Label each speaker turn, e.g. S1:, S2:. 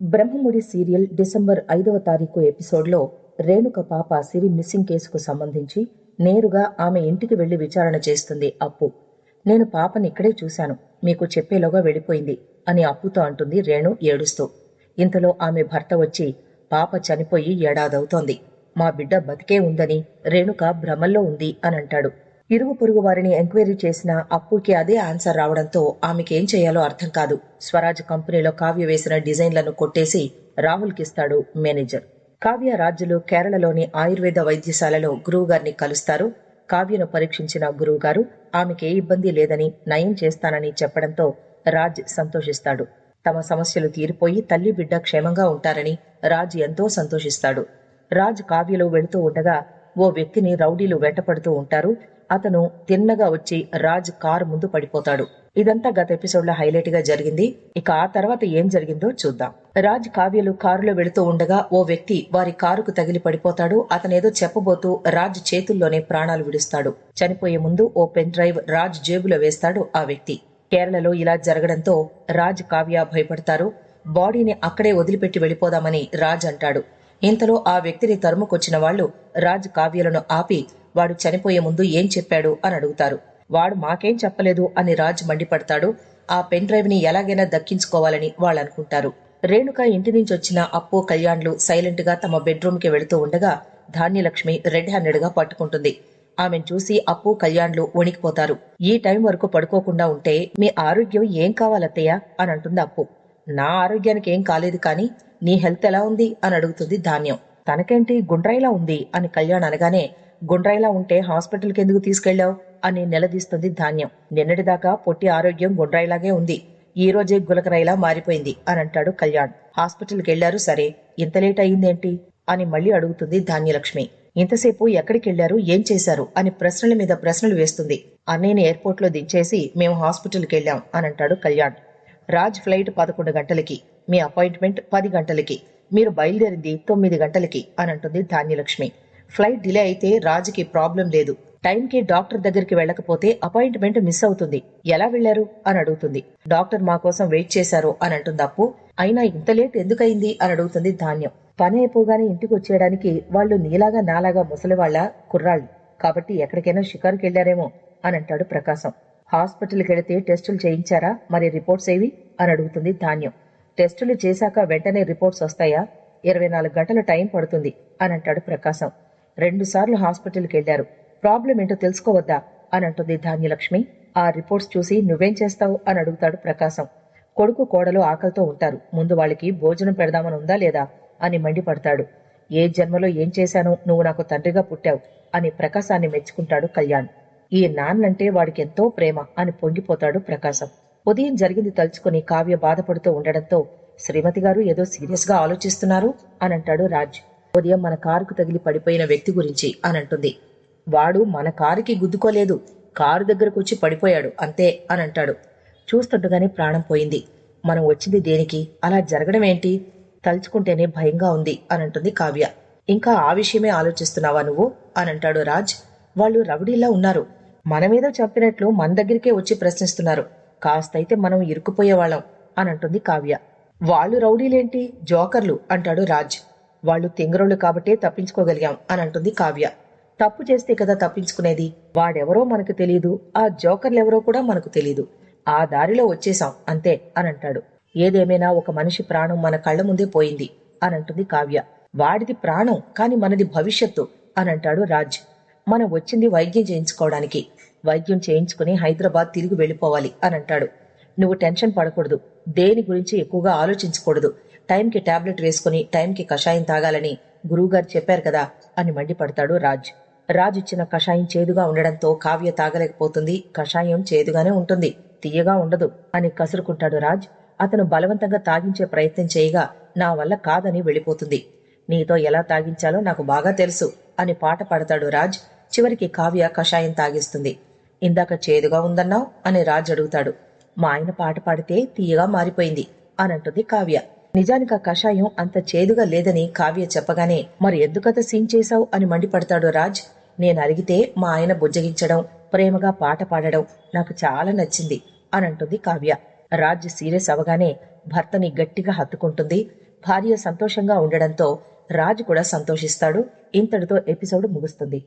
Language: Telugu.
S1: బ్రహ్మముడి సీరియల్ డిసెంబర్ ఐదవ తారీఖు ఎపిసోడ్లో రేణుక పాప సిరి మిస్సింగ్ కేసుకు సంబంధించి నేరుగా ఆమె ఇంటికి వెళ్ళి విచారణ చేస్తుంది. అప్పు. నేను పాపని ఇక్కడే చూశాను. మీకు చెప్పేలోగా వెళ్ళిపోయింది అని అప్పుతో అంటుంది రేణు ఏడుస్తూ. ఇంతలో ఆమె భర్త వచ్చి పాప చనిపోయి ఏడాదవుతోంది. మా బిడ్డ బతికే ఉందని రేణుక భ్రమల్లో ఉంది అని అంటాడు ఇరుగు పొరుగు వారిని ఎంక్వైరీ చేసిన అప్పుకి అదే ఆన్సర్ రావడంతో ఆమెకేం చేయాలో అర్థం కాదు. స్వరాజ్ కంపెనీలో కావ్య వేసిన డిజైన్లను కొట్టేసి రాహుల్కిస్తాడు మేనేజర్. కావ్య రాజులు కేరళలోని ఆయుర్వేద వైద్యశాలలో గురువు గారిని కలుస్తారు. కావ్యను పరీక్షించిన గురువుగారు ఆమెకే ఆమెకి ఏ ఇబ్బంది లేదని నయం చేస్తానని చెప్పడంతో రాజ్ సంతోషిస్తాడు. తమ సమస్యలు తీరిపోయి తల్లి బిడ్డ క్షేమంగా ఉంటారని రాజ్ ఎంతో సంతోషిస్తాడు. రాజ్ కావ్యలో వెళుతూ ఉండగా ఓ వ్యక్తిని రౌడీలు వెంటపడుతూ ఉంటారు. అతను తిన్నగా వచ్చి రాజ్ కారు ముందు పడిపోతాడు. ఇదంతా గత ఎపిసోడ్లో హైలైట్గా జరిగింది. ఇక ఆ తర్వాత ఏం జరిగిందో చూద్దాం. రాజ్ కావ్యలు కారులో వెళుతూ ఉండగా ఓ వ్యక్తి వారి కారుకు తగిలి పడిపోతాడు. అతనేదో చెప్పబోతూ రాజ్ చేతుల్లోనే ప్రాణాలు విడుస్తాడు. చనిపోయే ముందు ఓ పెన్ డ్రైవ్ రాజ్ జేబులో వేస్తాడు ఆ వ్యక్తి. కేరళలో ఇలా జరగడంతో రాజ్ కావ్య భయపడతారు. బాడీని అక్కడే వదిలిపెట్టి వెళ్ళిపోదామని రాజ్ అంటాడు. ఇంతలో ఆ వ్యక్తిని తరుముకొచ్చిన వాళ్ళు రాజ్ కావ్యలను ఆపి వాడు చనిపోయే ముందు ఏం చెప్పాడు అని అడుగుతారు. వాడు మాకేం చెప్పలేదు అని రాజ్ మండిపడతాడు. ఆ పెన్ డ్రైవ్ని ఎలాగైనా దక్కించుకోవాలని వాళ్ళు అనుకుంటారు రేణుక ఇంటి నుంచి వచ్చిన అప్పు కళ్యాణ్లు సైలెంట్గా తమ బెడ్రూమ్కి వెళుతూ ఉండగా ధాన్యలక్ష్మి రెడ్ హ్యాండెడ్గా పట్టుకుంటుంది. ఆమెను చూసి అప్పు కళ్యాణ్లు వణికిపోతారు. ఈ టైం వరకు పడుకోకుండా ఉంటే మీ ఆరోగ్యం ఏం కావాలత్తయ్య? అని అంటుంది అప్పు. నా ఆరోగ్యానికి ఏం కాలేదు కానీ నీ హెల్త్ ఎలా ఉంది? అని అడుగుతుంది ధాన్యం. తనకేంటి గుండ్రాయిలా ఉంది? అని కళ్యాణ్ అనగానే గుండ్రాయిలా ఉంటే హాస్పిటల్కి ఎందుకు తీసుకెళ్ళావు అని నిలదీస్తుంది ధాన్యం. నిన్నటిదాకా పొట్టి ఆరోగ్యం గుండ్రాయిలాగే ఉంది. ఈ రోజే గులకరాయిలా మారిపోయింది అని అంటాడు కళ్యాణ్. హాస్పిటల్కి వెళ్ళారు సరే. ఇంత లేట్ అయిందేంటి? అని మళ్ళీ అడుగుతుంది ధాన్యలక్ష్మి. ఇంతసేపు ఎక్కడికి వెళ్ళారు ఏం చేశారు? అని ప్రశ్నల మీద ప్రశ్నలు వేస్తుంది. అన్నయ్యని ఎయిర్పోర్ట్లో దించేసి మేము హాస్పిటల్కి వెళ్ళాం అని అంటాడు కళ్యాణ్. రాజ్ ఫ్లైట్ పదకొండు గంటలకి మీ అపాయింట్మెంట్ పది గంటలకి మీరు బయలుదేరింది తొమ్మిది గంటలకి అని అంటుంది ధాన్యలక్ష్మి. ఫ్లైట్ డిలే అయితే రాజుకి ప్రాబ్లం లేదు. టైంకి డాక్టర్ దగ్గరికి వెళ్ళకపోతే అపాయింట్మెంట్ మిస్ అవుతుంది. ఎలా వెళ్ళారు అని అడుగుతుంది. డాక్టర్ మా కోసం వెయిట్ చేశారు అని అంటుంది అప్పు. అయినా ఇంత లేట్ ఎందుకయింది? అని అడుగుతుంది ధాన్యం. పని అయిపోగానే ఇంటికి వచ్చేయడానికి వాళ్ళు నీలాగా నాలాగా ముసలివాళ్ళ కుర్రాళ్ళు. కాబట్టి ఎక్కడికైనా షికారుకి వెళ్ళారేమో అని అంటాడు ప్రకాశం. హాస్పిటల్కి వెళితే టెస్టులు చేయించారా? మరి రిపోర్ట్స్ ఏవి? అని అడుగుతుంది ధాన్యం. టెస్టులు చేశాక వెంటనే రిపోర్ట్స్ వస్తాయా? ఇరవై నాలుగు గంటల టైం పడుతుంది అని అంటాడు ప్రకాశం. రెండుసార్లు హాస్పిటల్కి వెళ్ళారు ప్రాబ్లం ఏంటో తెలుసుకోవద్దా? అని అంటుంది ధాన్యలక్ష్మి. ఆ రిపోర్ట్స్ చూసి నువ్వేం చేస్తావు? అని అడుగుతాడు ప్రకాశం. కొడుకు కోడలు ఆకలితో ఉంటారు. ముందు వాళ్ళకి భోజనం పెడదామని ఉందా లేదా? అని మండిపడతాడు. ఏ జన్మలో ఏం చేశానో నువ్వు నాకు తండ్రిగా పుట్టావు అని ప్రకాశాన్ని మెచ్చుకుంటాడు కళ్యాణ్. ఈ నాన్నంటే వాడికి ఎంతో ప్రేమ అని పొంగిపోతాడు ప్రకాశం. ఉదయం జరిగింది తలుచుకుని కావ్య బాధపడుతూ ఉండడంతో శ్రీమతి గారు ఏదో సీరియస్గా ఆలోచిస్తున్నారు అని అంటాడు రాజ్. ఉదయం మన కారుకు తగిలి పడిపోయిన వ్యక్తి గురించి అని అంటుంది. వాడు మన కారుకి గుద్దుకోలేదు. కారు దగ్గరకు వచ్చి పడిపోయాడు. అంతే అని అంటాడు. చూస్తుండగానే ప్రాణం పోయింది. మనం వచ్చింది దేనికి? అలా జరగడం ఏంటి? తలుచుకుంటేనే భయంగా ఉంది అని అంటుంది కావ్య. ఇంకా ఆ విషయమే ఆలోచిస్తున్నావా నువ్వు? అని అంటాడు రాజ్. వాళ్ళు రౌడీలా ఉన్నారు. మనమేదో చెప్పినట్లు మన దగ్గరికే వచ్చి ప్రశ్నిస్తున్నారు. కాస్తైతే మనం ఇరుక్కుపోయేవాళ్ళం అని అంటుంది కావ్య. వాళ్ళు రౌడీలేంటి? జోకర్లు అంటాడు రాజ్. వాళ్ళు తింగరోళ్ళు కాబట్టే తప్పించుకోగలిగాం అని అంటుంది కావ్య. తప్పు చేస్తే కదా తప్పించుకునేది? వాడెవరో మనకు తెలియదు ఆ జోకర్లెవరో కూడా మనకు తెలియదు ఆ దారిలో వచ్చేసాం అంతే అని అంటాడు. ఏదేమైనా ఒక మనిషి ప్రాణం మన కళ్ళ ముందే పోయింది అని అంటుంది కావ్య. వాడిది ప్రాణం కాని మనది భవిష్యత్తు అని అంటాడు రాజ్. మనం వచ్చింది వైద్యం చేయించుకోవడానికి. వైద్యం చేయించుకుని హైదరాబాద్ తిరిగి వెళ్ళిపోవాలి అని అంటాడు. నువ్వు టెన్షన్ పడకూడదు. దేని గురించి ఎక్కువగా ఆలోచించకూడదు. టైంకి టాబ్లెట్ వేసుకుని టైంకి కషాయం తాగాలని గురువుగారు చెప్పారు కదా అని మండిపడతాడు రాజ్. రాజ్ ఇచ్చిన కషాయం చేదుగా ఉండడంతో కావ్య తాగలేకపోతుంది. కషాయం చేదుగానే ఉంటుంది. తీయగా ఉండదు అని కసురుకుంటాడు రాజ్. అతను బలవంతంగా తాగించే ప్రయత్నం చేయగా నా వల్ల కాదని వెళ్ళిపోతుంది. నీతో ఎలా తాగించాలో నాకు బాగా తెలుసు అని పాట పాడతాడు రాజ్. చివరికి కావ్య కషాయం తాగిస్తుంది. ఇందాక చేదుగా ఉందన్నావు అని రాజ్ అడుగుతాడు. మా ఆయన పాట పాడితే తీయగా మారిపోయింది అని అంటుంది కావ్య. నిజానికి ఆ కషాయం అంత చేదుగా లేదని కావ్య చెప్పగానే మరి ఎందుకత సీన్ చేశావు? అని మండిపడతాడు రాజ్. నేను అడిగితే మా ఆయన బుజ్జగించడం ప్రేమగా పాట పాడడం నాకు చాలా నచ్చింది అని అంటుంది కావ్య. రాజ్ సీరియస్ అవగానే భర్తని గట్టిగా హత్తుకుంటుంది. భార్య సంతోషంగా ఉండడంతో రాజు కూడా సంతోషిస్తాడు. ఇంతటితో ఎపిసోడ్ ముగుస్తుంది.